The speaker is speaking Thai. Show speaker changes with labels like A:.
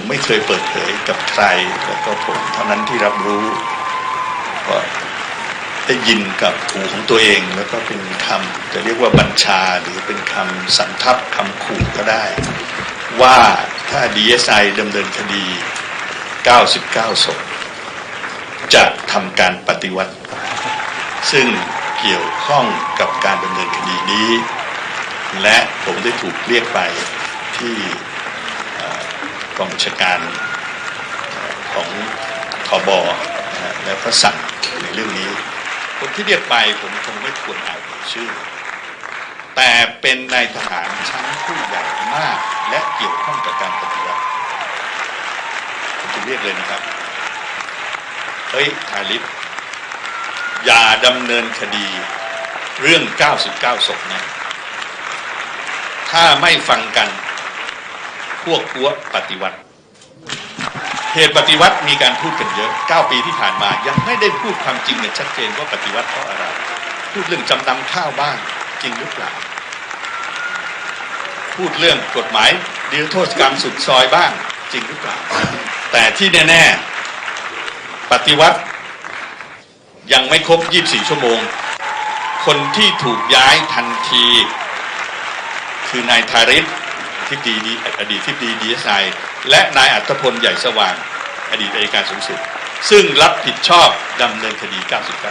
A: ผมไม่เคยเปิดเผยกับใครแล้วก็ผมเท่านั้นที่รับรู้ก็ได้ยินกับหูของตัวเอง แล้วก็เป็นคำจะเรียกว่าบัญชาหรือเป็นคำสันทับคำขู่ก็ได้ ว่าถ้า DSI ดำเนินคดี 99ศพจะทำการปฏิวัติ ซึ่งเกี่ยวข้องกับการดำเนินคดีนี้ และผมได้ถูกเรียกไปที่ กองบัญชาการเอ่อของทบนะแล้วก็สั่งในเรื่องนี้คนที่เรียกไปผมคงไม่ควรอ่านชื่อ แต่เป็นนายทหารชั้นผู้ใหญ่มากและเกี่ยวข้องกับการปฏิวัติผมจะเรียกเลยนะครับ เฮ้ยทาริสอย่าดำเนินคดีเรื่อง 99ศพนะ ถ้าไม่ฟังกัน วกกัวปฏิวัติ เหตุปฏิวัติมีการพูดกันเยอะ 9 ปีที่ผ่านมายังไม่ได้พูดความจริงกันชัดเจนว่าปฏิวัติเพราะอะไร พูดเรื่องจำนำข้าวบ้างจริงหรือเปล่า พูดเรื่องกฎหมายดีโทษกรรมสุดซอยบ้างจริงหรือเปล่า แต่ที่แน่ ๆ ปฏิวัติยังไม่ครบ 24 ชั่วโมง คนที่ถูกย้ายทันที คือนายทาริศ ทิบดีดีอดีตทิบดีดีเอสไอและนายอัตพลใหญ่สว่าง อดีตอัยการสูงสุด ซึ่งรับผิดชอบดำเนินคดี 99ศพ